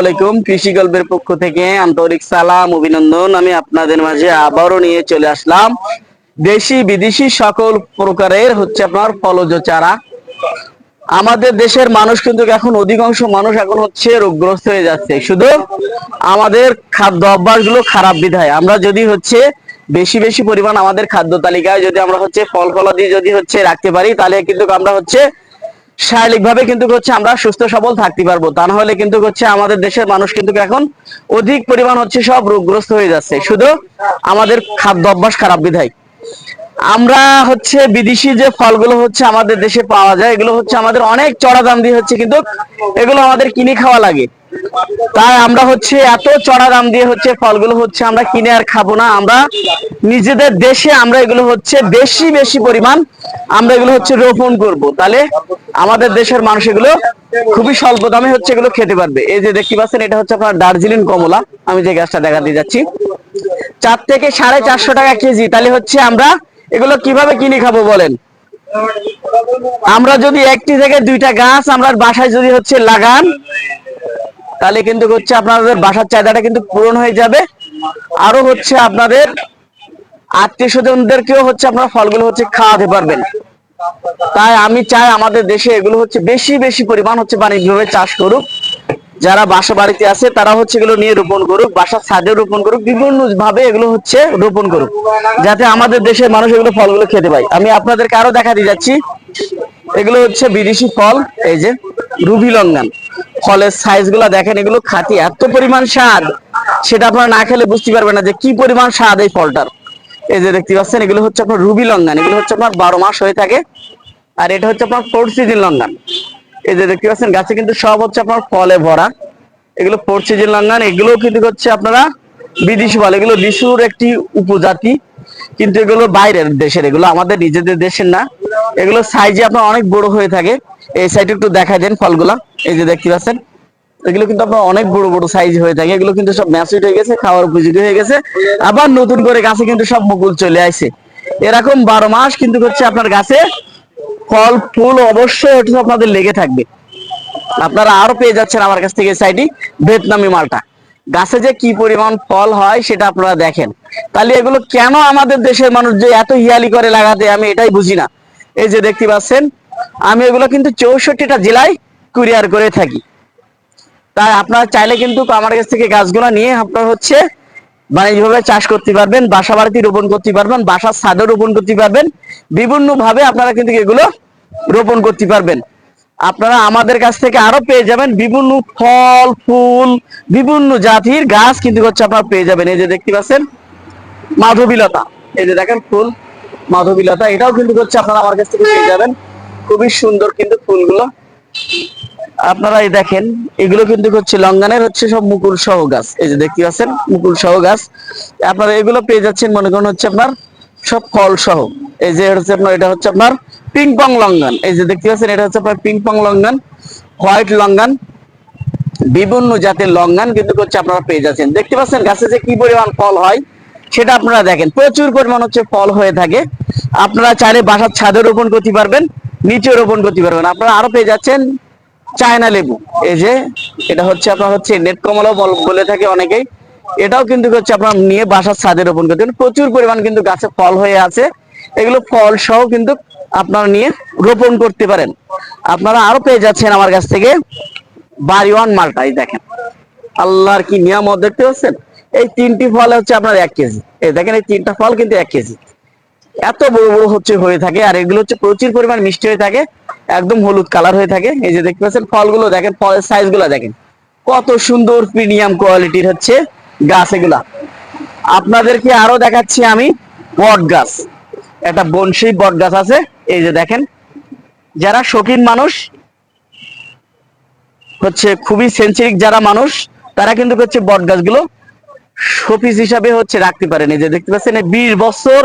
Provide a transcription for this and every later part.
আলাইকুম, কৃষি গল্পের পক্ষ থেকে আন্তরিক সালাম, অভিনন্দন। আমি আপনাদের মাঝে আবারও নিয়ে চলে আসলাম। দেশি, বিদেশি সকল প্রকারের হচ্ছে আপনার ফলজ চারা। আমাদের দেশের মানুষ কিন্তু এখন অধিকাংশ মানুষ এখন হচ্ছে রোগগ্রস্ত হয়ে যাচ্ছে। শুধু আমাদের খাদ্য অভ্যাসগুলো খারাপ বিধায়। আমরা যদি হচ্ছে বেশি বেশি পরিমাণ আমাদের খাদ্য তালিকায় যদি আমরা হচ্ছে ফল, ফলাদি যদি হচ্ছে রাখতে পারি, তাহলে কিন্তু আমরা হচ্ছে শারীরিক ভাবে কিন্তু হচ্ছে আমরা সুস্থ সবল থাকতে পারব। তা না হলে কিন্তু হচ্ছে আমাদের দেশের মানুষ কিন্তু এখন অধিক পরিমাণ হচ্ছে সব রোগগ্রস্ত হয়ে যাচ্ছে। শুধু আমাদের খাদ্য অভ্যাস খারাপ বিধায়। আমরা হচ্ছে বিদেশি যে ফলগুলো হচ্ছে আমাদের দেশে পাওয়া যায়, এগুলো হচ্ছে আমাদের অনেক চড়া দাম দিয়ে হচ্ছে কিন্তু এগুলো আমাদের কিনে খাওয়া লাগে। তাই আমরা হচ্ছে এত চড়া দাম দিয়ে হচ্ছে ফলগুলো হচ্ছে আমরা কিনে আর খাব না। আমরা নিজেদের দেশে আমরা এগুলো হচ্ছে বেশি বেশি পরিমাণ আমরা এগুলো হচ্ছে রোপণ করব। তাহলে আমাদের দেশের মানুষ এগুলো খুবই স্বল্প দামে হচ্ছে এগুলো খেতে পারবে। এই যে দেখতে পাচ্ছেন, এটা হচ্ছে আপনার দার্জিলিং কমলা। আমি যে গাছটা দেখা দিয়ে যাচ্ছি। চার থেকে সাড়ে চারশো টাকা কেজি। তাহলে হচ্ছে আমরা এগুলো কীভাবে কিনে খাব বলেন? আমরা যদি একটি থেকে দুইটা গাছ আমরা বাসায় যদি হচ্ছে লাগান তাহলে কিন্তু হচ্ছে আপনাদের বাসার চাহিদাটা কিন্তু পূরণ হয়ে যাবে। আরও হচ্ছে আপনাদের আত্মীয় স্বজনদেরকেও হচ্ছে আপনারা ফলগুলো হচ্ছে খাওয়াতে পারবেন। তাই আমি চাই আমাদের দেশে এগুলো হচ্ছে বেশি বেশি পরিমাণ হচ্ছে বাণিজ্যভাবে চাষ করুক। যারা বাসা বাড়িতে আছে, তারা হচ্ছে এগুলো নিয়ে রোপণ করুক, বাসার ছাদে রোপণ করুক বিভিন্ন ভাবে এগুলো হচ্ছে রোপণ করুক, যাতে আমাদের দেশের মানুষ এগুলো ফলগুলো খেতে পায়। আমি আপনাদেরকে আরও দেখা দিয়ে যাচ্ছি। এগুলো হচ্ছে বিদেশি ফল, এই যে। Ruby longan. ফলের সাইজগুলা দেখেন, এগুলো খাতি এত পরিমাণ স্বাদ, সেটা আপনারা না খেলে বুঝতে পারবেন না যে কি পরিমাণ স্বাদ এই ফলটার। এই যে দেখতে পাচ্ছেন, এগুলো হচ্ছে আপনার রুবি লঙ্গান। এগুলো হচ্ছে আপনার বারো মাস হয়ে থাকে, আর এটা হচ্ছে আপনার ফোর সিজন লঙ্গান। এই যে দেখতে পাচ্ছেন, গাছে কিন্তু সব হচ্ছে আপনার ফলে ভরা। এগুলো ফোর সিজন লঙ্গান, এগুলো কিন্তু হচ্ছে আপনারা বিদেশি ফল। এগুলো লিচুর একটি উপজাতি, কিন্তু এগুলো বাইরের দেশের, এগুলো আমাদের নিজেদের দেশের না। এগুলো সাইজে আপনার অনেক বড় হয়ে থাকে। এই সাইডে একটু দেখাই দেন ফলগুলা। এই যে দেখতে পাচ্ছেন, এগুলো কিন্তু আপনার অনেক বড় বড় সাইজ হয়ে থাকে। এগুলো কিন্তু সব ম্যাচুইট হয়ে গেছে, খাওয়ার উপযোগী হয়ে গেছে। আবার নতুন করে গাছে কিন্তু সব মুকুল চলে আসে। এরকম বারো মাস কিন্তু হচ্ছে আপনার গাছে ফল, ফুল অবশ্যই হচ্ছে আপনাদের লেগে থাকবে। আপনারা আরও পেয়ে যাচ্ছেন আমার কাছ থেকে সাইডি ভিয়েতনামি মালটা। গাছে যে কি পরিমাণ ফল হয় সেটা আপনারা দেখেন। তাহলে এগুলো কেন আমাদের দেশের মানুষ যে এত হিয়ালি করে লাগাতে, আমি এটাই বুঝি না। এই যে দেখতে পাচ্ছেন আমি এগুলো কিন্তু চৌষট্টিটা জেলায় কুরিয়ার করে থাকি। তাই আপনারা চাইলে কিন্তু আমার কাছ থেকে গাছগুলো নিয়ে আপনার হচ্ছে বাণিজ্যভাবে চাষ করতে পারবেন, বাসা বাড়িতে রোপণ করতে পারবেন, বাসার ছাদে রোপণ করতে পারবেন বিভিন্ন ভাবে আপনারা কিন্তু এগুলো রোপণ করতে পারবেন। আপনারা আমাদের কাছ থেকে আরও পেয়ে যাবেন বিভিন্ন ফল, ফুল, বিভিন্ন জাতির গাছ কিন্তু হচ্ছে আপনারা পেয়ে যাবেন। এই যে দেখতে পাচ্ছেন, মাধবীলতা। এই যে দেখেন ফুল, মাধবীলতা। এটাও কিন্তু হচ্ছে আপনারা আমার কাছ থেকে পেয়ে যাবেন। খুবই সুন্দর কিন্তু ফুলগুলো। আপনারা এই দেখেন, এগুলো কিন্তু হচ্ছে লঙ্গানের হচ্ছে সব মুকুল সহ গাছ। এই যে দেখতে পাচ্ছেন, মুকুল সহ গাছ। আপনারা এগুলো পেয়ে যাচ্ছেন, মনে করেন হচ্ছে আপনার সব ফল সহ। এই যে হচ্ছে আপনার, এটা হচ্ছে আপনার পিং পং লঙ্গান। এই যে দেখতে পাচ্ছেন, এটা হচ্ছে আপনার ping pong longan white longan. বিভিন্ন জাতের লঙ্গান কিন্তু হচ্ছে আপনারা পেয়ে যাচ্ছেন। দেখতে পাচ্ছেন, গাছে যে কি পরিমাণ ফল হয়, সেটা আপনারা দেখেন। প্রচুর পরিমাণ হচ্ছে ফল হয়ে থাকে। আপনারা চাইলে বাসার ছাদে রোপণ করতে পারবেন। নিচে রোপণ করতে পারবেন। আপনারা আরও পেয়ে যাচ্ছেন চায়না লেবু। এই যে, এটা হচ্ছে আপনার হচ্ছে নেট কমলা বলে থাকে অনেকেই। এটাও কিন্তু হচ্ছে আপনার নিয়ে বাসার ছাদে রোপণ করতে প্রচুর পরিমাণ কিন্তু গাছে ফল হয়ে আছে। এগুলো ফল সহ কিন্তু আপনারা নিয়ে রোপণ করতে পারেন। আপনারা আরও পেয়ে যাচ্ছেন আমার কাছ থেকে বাড়িওয়ান মালটা, এই দেখেন। আল্লাহর কি নিয়ামত দেখতে পাচ্ছেন? এই তিনটি ফল হচ্ছে আপনার এক কেজি। এই দেখেন, এই তিনটা ফল কিন্তু এক কেজি। এত বড় বড় হচ্ছে হয়ে থাকে, আর এগুলো হচ্ছে প্রচুর পরিমাণ মিষ্টি হয়ে থাকে, একদম হলুদ কালার হয়ে থাকে। এই যে দেখতে পাচ্ছেন, ফলগুলো দেখেন ফলের সাইজগুলো দেখেন। কত সুন্দর প্রিমিয়াম কোয়ালিটির হচ্ছে গাছ এগুলা। আপনাদেরকে আরও দেখাচ্ছি আমি বট গাছ। একটা বনশী বট গাছ আছে, এই যে দেখেন। যারা শৌখিন মানুষ, হচ্ছে খুবই সেন্সিটিভ যারা মানুষ, তারা কিন্তু হচ্ছে বট গাছগুলো শোপিস হিসাবে হচ্ছে রাখতে পারেন। এই যে দেখতে পাচ্ছেন বিশ বছর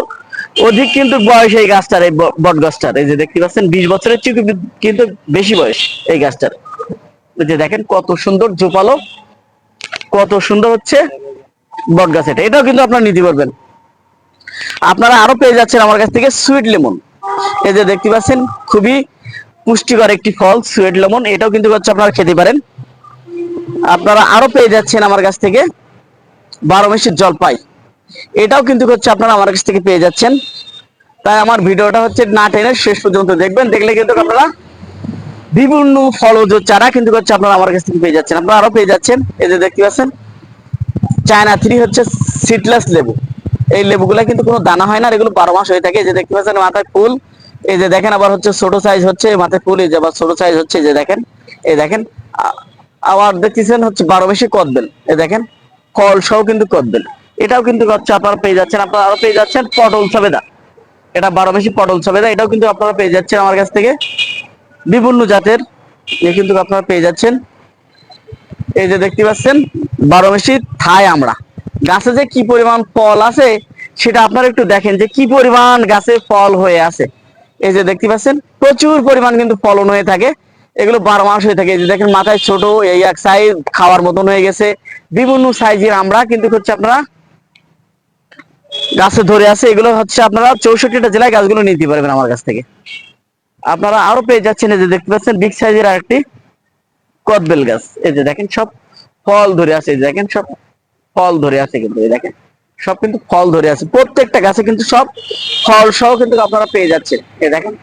অধিক কিন্তু বয়স এই গাছটার, এই বট গাছটার। এই যে দেখতে পাচ্ছেন, বিশ বছরের চেয়ে কিন্তু- বেশি বয়স এই গাছটার। যে দেখেন কত সুন্দর জোপালো, কত সুন্দর হচ্ছে বট গাছ এটা। এটাও কিন্তু আপনারা নিতে পারবেন। আপনারা আরও পেয়ে যাচ্ছেন আমার কাছ থেকে সুইট লেমন। এই যে দেখতে পাচ্ছেন, খুবই পুষ্টিকর একটি ফল, সুইট লেমন। এটাও কিন্তু হচ্ছে আপনারা খেতে পারেন। আপনারা আরও পেয়ে যাচ্ছেন আমার কাছ থেকে বারো মাসের জলপাই। এটাও কিন্তু হচ্ছে আপনারা আমার কাছ থেকে পেয়ে যাচ্ছেন। তাই আমার ভিডিওটা হচ্ছে না টেনে শেষ পর্যন্ত দেখবেন, দেখলে কিন্তু আপনারা বিভিন্ন ফলজ চারা কিন্তু হচ্ছে আপনারা আমার কাছ থেকে পেয়ে যাচ্ছেন। আপনারা আরও পেয়ে যাচ্ছেন। এই যে দেখতে পাচ্ছেন চায়না থ্রি হচ্ছে সিডলেস লেবু। এই লেবুগুলা কিন্তু কোনো দানা হয় না এগুলো বারো মাস হয়ে থাকে। এই যে দেখতে পাচ্ছেন, মাথায় ফুল। এই যে দেখেন আবার হচ্ছে ছোট সাইজ হচ্ছে মাথায় ফুল, এই যে আবার ছোট সাইজ হচ্ছে, এই যে দেখেন, এই দেখেন। আবার দেখতেছেন হচ্ছে বারো মাসে কদবেল। এই দেখেন, ফল সহ কিন্তু কদবেল। এটাও কিন্তু আপনারা পেয়ে যাচ্ছেন, আপনারা আরও পেয়ে যাচ্ছেন পটল সবেদা। এটা বারো মাসি পটল সবেদা, এটাও কিন্তু আপনারা পেয়ে যাচ্ছেন আমার কাছ থেকে। বিভিন্ন জাতের এ কিন্তু আপনারা পেয়ে যাচ্ছেন। এই যে দেখতে পাচ্ছেন, বারো মাসি থাই আমরা। গাছে যে কি পরিমাণ ফল আছে, সেটা আপনারা একটু দেখেন যে কি পরিমাণ গাছে ফল হয়ে আছে। এই যে দেখতে পাচ্ছেন, প্রচুর পরিমাণ কিন্তু ফলন হয়ে থাকে। এগুলো বারো মাস হয়ে থাকে। এই যে দেখেন, মাথায় ছোট এই এক সাইজ খাওয়ার মতন হয়ে গেছে। বিভিন্ন সাইজের আমরা কিন্তু হচ্ছে আপনারা গাছে ধরে আছে, এগুলো হচ্ছে আপনারা চৌষট্টিটা জেলায় গাছগুলো নিতে পারবেন আমার কাছ থেকে। আপনারা আরও পেয়ে যাচ্ছেন এই যে দেখতে পাচ্ছেন, বিগ সাইজের আরেকটি কদবেল গাছ। এই যে দেখেন সব ফল ধরে আছে দেখেন সব ফল ধরে আছে কিন্তু দেখেন সব কিন্তু ফল ধরে আছে। প্রত্যেকটা গাছে কিন্তু সব ফল সহ কিন্তু আপনারা পেয়ে যাচ্ছেন। এই দেখেন,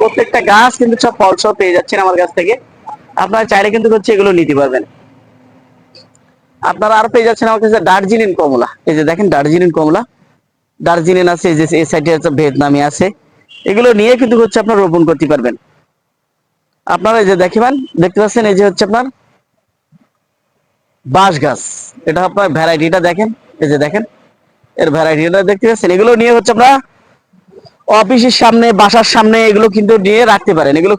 প্রত্যেকটা গাছ কিন্তু সব ফল সহ পেয়ে যাচ্ছেন আমার কাছ থেকে। আপনারা চাইলে কিন্তু হচ্ছে এগুলো নিতে পারবেন। আপনারা আরও পেয়ে যাচ্ছেন আমার কাছে দার্জিলিং কমলা। এই যে দেখেন দার্জিলিং কমলা। দার্জিলিং আছে যে এই সাইডে আছে ভিয়েতনামি আছে। এগুলো নিয়ে কিন্তু হচ্ছে আপনারা রোপণ করতে পারবেন। আপনারা এই যে দেখবেন দেখতে পাচ্ছেন এই যে হচ্ছে আপনার বাঁশ গাছ। এটা আপনার ভ্যারাইটিটা দেখেন, এই যে দেখেন, এর ভ্যারাইটিটা দেখতে পাচ্ছেন। এগুলো নিয়ে হচ্ছে আমরা অফিসের সামনে, বাসার সামনে এগুলো কিন্তু নিয়ে রাখতে পারেন। এগুলো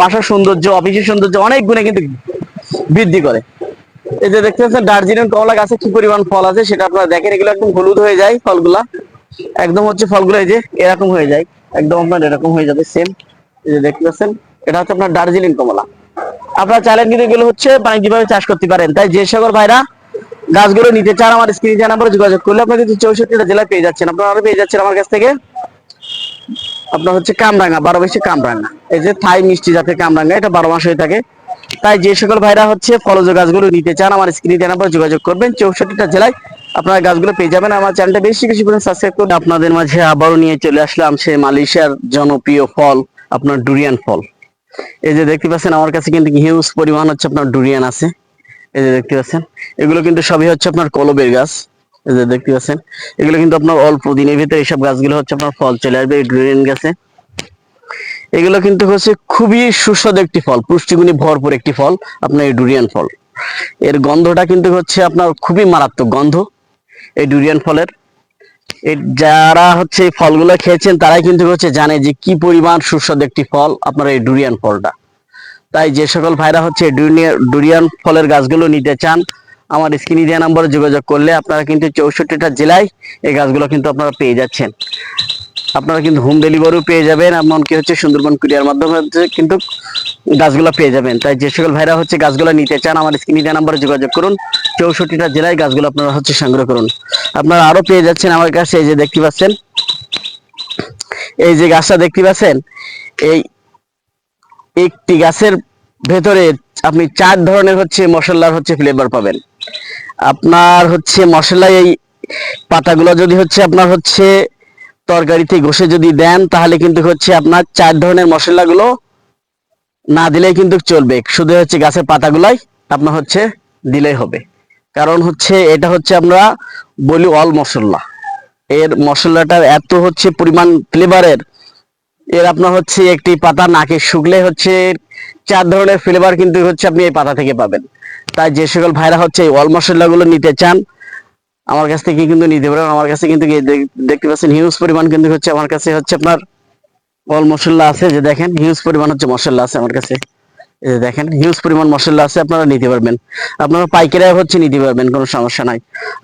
বাসার সৌন্দর্য, অফিসের সৌন্দর্য অনেক গুণে কিন্তু বৃদ্ধি করে। এই যে দেখতে পাচ্ছেন, দার্জিলিং কমলা গাছে কি পরিমাণ ফল আছে সেটা আপনারা দেখেন, এগুলো একদম হলুদ হয়ে যায় ফলগুলা। একদম হচ্ছে ফলগুলো এই যে এরকম হয়ে যায়, একদম আপনার এরকম হয়ে যাবে সেম এই যে দেখতে পাচ্ছেন, এটা হচ্ছে আপনার দার্জিলিং কমলা। আপনারা চাইলেন কিন্তু এগুলো হচ্ছে বাণিজ্যিকভাবে চাষ করতে পারেন। তাই যে সকল ভাইরা গাছগুলো নিতে চান, আমার স্ক্রিনে যে নাম্বারে যোগাযোগ করলে আপনারা কিন্তু চৌষট্টিটা জেলায় পেয়ে যাচ্ছেন। আপনারা আরও পেয়ে যাচ্ছেন আমার কাছ থেকে আপনার হচ্ছে কামরাঙ্গা, বারো মাসে কামরাঙ্গা। এই যে থাই মিষ্টি জাতের কামরাঙ্গা, এটা বারো মাস হয়ে থাকে। তাই যে সকল ভাইরা হচ্ছে ফলজ গাছগুলো নিতে চান, আমার স্ক্রিনে নাম্বার যোগাযোগ করবেন। চৌষট্টিটা জেলায় আপনারা গাছগুলো পেয়ে যাবেন। আমার চ্যানেলটা বেশি বেশি করে সাবস্ক্রাইব করুন আপনাদের মাঝে আবারও নিয়ে চলে আসলাম সে মালয়েশিয়ার জনপ্রিয় ফল, আপনার ডুরিয়ান ফল। এই যে দেখতে পাচ্ছেন, আমার কাছে কিন্তু হিউজ পরিমাণ হচ্ছে আপনার ডুরিয়ান আছে। এই যে দেখতে পাচ্ছেন, এগুলো কিন্তু সবই হচ্ছে আপনার কলবের গাছ। এই যে দেখতে পাচ্ছেন, এগুলো কিন্তু আপনার অল্প দিনের ভিতরে এইসব গাছগুলো হচ্ছে আপনার ফল চলে আসবে এই ডুরিয়ান গাছে। এগুলো কিন্তু হচ্ছে খুবই সুস্বাদু একটি ফল, পুষ্টিগুণী ভরপুর একটি ফল, আপনার এই ডুরিয়ান ফল। এর গন্ধটা কিন্তু হচ্ছে আপনার খুবই মারাত্মক গন্ধ এই ডুরিয়ান ফলের। যারা হচ্ছে এই ফলগুলো খেয়েছেন, তারাই কিন্তু হচ্ছে জানে যে কি পরিমাণ সুস্বাদু একটি ফল আপনার এই ডুরিয়ান ফলটা। তাই যে সকল ভাইরা হচ্ছে ডুরিয়া- ডুরিয়ান ফলের গাছগুলো নিতে চান, আমার স্ক্রিনে দেওয়া নাম্বারে যোগাযোগ করলে আপনারা কিন্তু চৌষট্টিটা জেলায় এই গাছগুলো কিন্তু আপনারা পেয়ে যাচ্ছেন। আপনারা কিন্তু হোম ডেলিভারিও পেয়ে যাবেন, এমনকি হচ্ছে সুন্দরবন কুরিয়ার মাধ্যমে কিন্তু গাছগুলো পেয়ে যাবেন। তাই যে সকল ভাইরা হচ্ছে গাছগুলো নিতে চান, আমার স্ক্রিনে নাম্বারে যোগাযোগ করুন, চৌষট্টিটা জেলায় গাছগুলো আপনারা হচ্ছে সংগ্রহ করুন। আপনারা আরও পেয়ে যাচ্ছেন আমার কাছে, এই যে দেখতে পাচ্ছেন, এই যে গাছটা দেখতে পাচ্ছেন, এই একটি গাছের ভেতরে আপনি চার ধরনের হচ্ছে মশলার হচ্ছে ফ্লেভার পাবেন। আপনার হচ্ছে মশলা এই পাতাগুলো যদি হচ্ছে আপনার হচ্ছে তরকারিতে ঘষে যদি দেন, তাহলে কিন্তু হচ্ছে আপনার চার ধরনের মশলাগুলো না দিলেই কিন্তু চলবে। শুধু হচ্ছে গাছের পাতাগুলাই আপনার হচ্ছে দিলেই হবে। কারণ হচ্ছে এটা হচ্ছে আমরা বলি অল মশলা। এর মশলাটার এত হচ্ছে পরিমাণ ফ্লেভারের, এর আপনার হচ্ছে একটি পাতা নাকে শুকলে হচ্ছে চার ধরনের ফ্লেভার কিন্তু হচ্ছে আপনি এই পাতা থেকে পাবেন। তাই যে সকল ভাইরা হচ্ছে এই অল মশলাগুলো নিতে চান আমার কাছ থেকে কিন্তু নিতে পারেন। আমার কাছে কিন্তু দেখতে পাচ্ছেন হিউজ পরিমাণ কিন্তু হচ্ছে আমার কাছে হচ্ছে আপনার অল মশলা আছে, যে দেখেন হিউজ পরিমাণ হচ্ছে মশলা আছে আমার কাছে। দেখেন হিউজ পরিমাণ মশলা আছে, আপনারা নিতে পারবেন। আপনারা পাইকারি হচ্ছে নিতে পারবেন, কোনো সমস্যা নাই।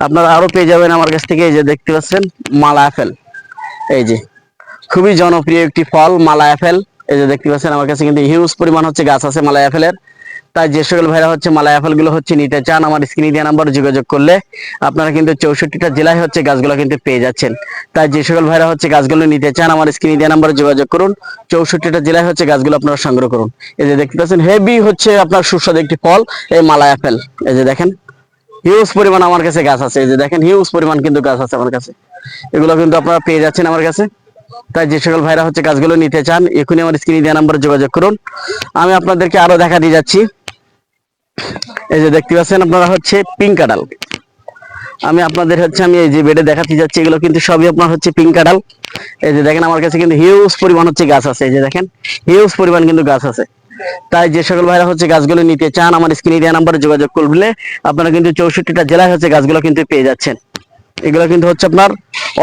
আপনারা আরও পেয়ে যাবেন আমার কাছ থেকে, এই যে দেখতে পাচ্ছেন, মালা আপেল। এই যে, খুবই জনপ্রিয় একটি ফল, মালা আপেল। এই যে দেখতে পাচ্ছেন, আমার কাছে কিন্তু হিউজ পরিমাণ হচ্ছে গাছ আছে মালা আপেলের। তাই যে সকল ভাইরা হচ্ছে আপেলগুলো হচ্ছে নিতে চান, আমার স্ক্রিনে দেওয়া নাম্বার যোগাযোগ করলে আপনারা কিন্তু চৌষট্টিটা জেলায় হচ্ছে গাছগুলো কিন্তু পেয়ে যাচ্ছেন। তাই যে সকল ভাইরা হচ্ছে গাছগুলো নিতে চান, আমার স্ক্রিনে দেওয়া নাম্বারে যোগাযোগ করুন, চৌষট্টিটা জেলায় হচ্ছে গাছগুলো আপনারা সংগ্রহ করুন। এই যে দেখতে পাচ্ছেন হেভি হচ্ছে আপনার সুস্বাদু একটি ফল, এই মালাই আপেল এই যে দেখেন হিউজ পরিমাণ আমার কাছে গাছ আছে। এই যে দেখেন হিউজ পরিমাণ কিন্তু গাছ আছে আমার কাছে। এগুলো কিন্তু আপনারা পেয়ে যাচ্ছেন আমার কাছে। তাই যে সকল ভাইরা হচ্ছে গাছগুলো নিতে চান, এখনই আমার স্ক্রিনে দেওয়া নাম্বারে যোগাযোগ করুন। আমি আপনাদেরকে আরও দেখা দিয়ে যাচ্ছি। এই যে দেখতে পাচ্ছেন, আপনারা হচ্ছে পিঙ্ক কাডাল আমি আপনাদের হচ্ছে, আমি এই যে বেডে দেখাতে যাচ্ছি, এগুলো কিন্তু সবই আপনার হচ্ছে পিঙ্ক কাডাল এই যে দেখেন, আমার কাছে কিন্তু হিউজ পরিমাণ হচ্ছে গাছ আছে। এই যে দেখেন হিউজ পরিমাণ কিন্তু গাছ আছে। তাই যে সকল ভাইরা হচ্ছে গাছগুলো নিতে চান, আমার স্ক্রিনে দেওয়া নাম্বারে যোগাযোগ করলে আপনারা কিন্তু চৌষট্টিটা জেলায় হচ্ছে গাছগুলো কিন্তু পেয়ে যাচ্ছেন। এগুলো কিন্তু হচ্ছে আপনার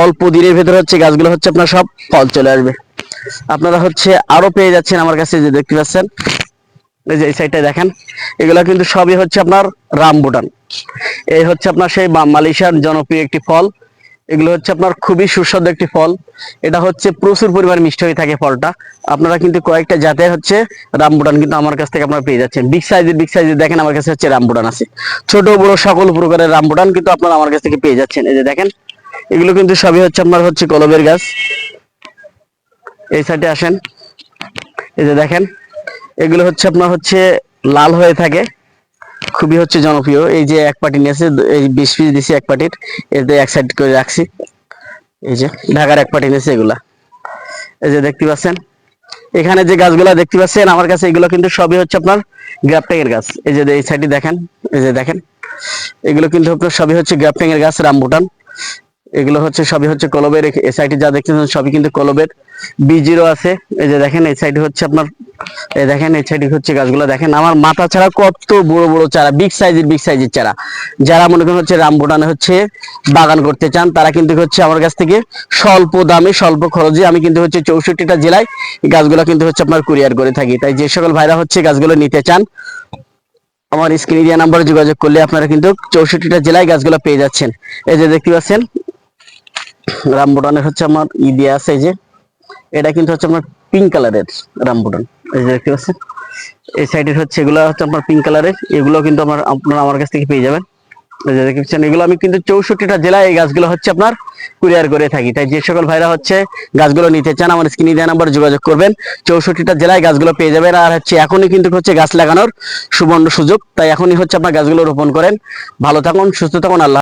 অল্প দিনের ভেতরে হচ্ছে গাছগুলো হচ্ছে আপনার সব ফল চলে আসবে। আপনারা হচ্ছে আরও পেয়ে যাচ্ছেন আমার কাছে যে দেখতে পাচ্ছেন। এই যে এই সাইডটা দেখেন, এগুলো কিন্তু সবই হচ্ছে আপনার রামবুটান এই হচ্ছে আপনার সেই মালয়েশিয়ার জনপ্রিয় একটি ফল। এগুলো হচ্ছে আপনার খুবই সুস্বাদু একটি ফল। এটা হচ্ছে প্রচুর পরিমাণ মিষ্টি হয়ে থাকে ফলটা। আপনারা কিন্তু কয়েকটা জাতের হচ্ছে রামবুটান কিন্তু আমার কাছ থেকে আপনারা পেয়ে যাচ্ছেন। বিগ সাইজের বিগ সাইজের দেখেন আমার কাছে হচ্ছে রামবুটান আছে। ছোট, বড় সকল প্রকারের রামবুটান কিন্তু আপনারা আমার কাছ থেকে পেয়ে যাচ্ছেন। এই যে দেখেন, এগুলো কিন্তু সবই হচ্ছে আপনার হচ্ছে কলবের গাছ। এই সাইডে আসেন। এই যে দেখেন এগুলো হচ্ছে আপনার হচ্ছে লাল হয়ে থাকে। খুবই হচ্ছে জনপ্রিয়। এই যে এক পার্টি নিয়েছে এই বিশ পিস দিছি এক পার্টির এতে এক সাইড করে রাখছি। এই যে ঢাকার এক পার্টি নিয়েছে এগুলা। এই যে দেখতে পাচ্ছেন। এখানে যে গাছগুলা দেখতে পাচ্ছেন, আমার কাছে এগুলো কিন্তু সবই হচ্ছে আপনার গ্রাফটিং এর গাছ। এই যে এই সাইডে দেখেন, এই যে দেখেন। এগুলো কিন্তু আপনার সবই হচ্ছে গ্রাফটিং এর গাছ রামবুটান এগুলো হচ্ছে সবই হচ্ছে কলবের। এই সাইডে যা দেখতেছেন সবই কিন্তু কলবের। বিজিরও আছে। এই যে দেখেন, এই সাইডে হচ্ছে আপনার, এই দেখেন, এই সাইডে হচ্ছে গাছগুলো। দেখেন, আমার মাথা ছাড়া কত বড় বড় চারা বিগ সাইজের বিগ সাইজের চারা। যারা মনে করেন হচ্ছে হচ্ছে বাগান করতে চান, তারা কিন্তু হচ্ছে আমার কাছ থেকে স্বল্প দামে, স্বল্প খরচে আমি কিন্তু হচ্ছে চৌষট্টিটা জেলায় গাছগুলো কিন্তু হচ্ছে আপনার কুরিয়ার করে থাকি। তাই যে সকল ভাইরা হচ্ছে গাছগুলো নিতে চান, আমার স্ক্রিনে দেওয়া নাম্বারে যোগাযোগ করলে আপনারা কিন্তু চৌষট্টিটা জেলায় গাছগুলো পেয়ে যাচ্ছেন। এই যে দেখতে পাচ্ছেন, রামবুটানের হচ্ছে আমার ই আছে, এই যে এটা কিন্তু হচ্ছে আপনার পিঙ্ক কালারের রামবুটান এই যে দেখতে পাচ্ছেন? এই সাইডের হচ্ছে এগুলো হচ্ছে আপনার পিঙ্ক কালারের এগুলো কিন্তু আমার, আপনারা আমার কাছ থেকে পেয়ে যাবেন। এই যে দেখতে পাচ্ছেন, এগুলো আমি কিন্তু চৌষট্টিটা জেলায় এই গাছগুলো হচ্ছে আপনার কুরিয়ার করে থাকি। তাই যে সকল ভাইরা হচ্ছে গাছগুলো নিতে চান, আমার স্ক্রিনে দেওয়া নাম্বার যোগাযোগ করবেন। চৌষট্টিটা জেলায় গাছগুলো পেয়ে যাবেন। আর হচ্ছে এখনই কিন্তু হচ্ছে গাছ লাগানোর সুবর্ণ সুযোগ। তাই এখনই হচ্ছে আপনার গাছগুলো রোপণ করেন। ভালো থাকুন, সুস্থ থাকুন, আল্লাহ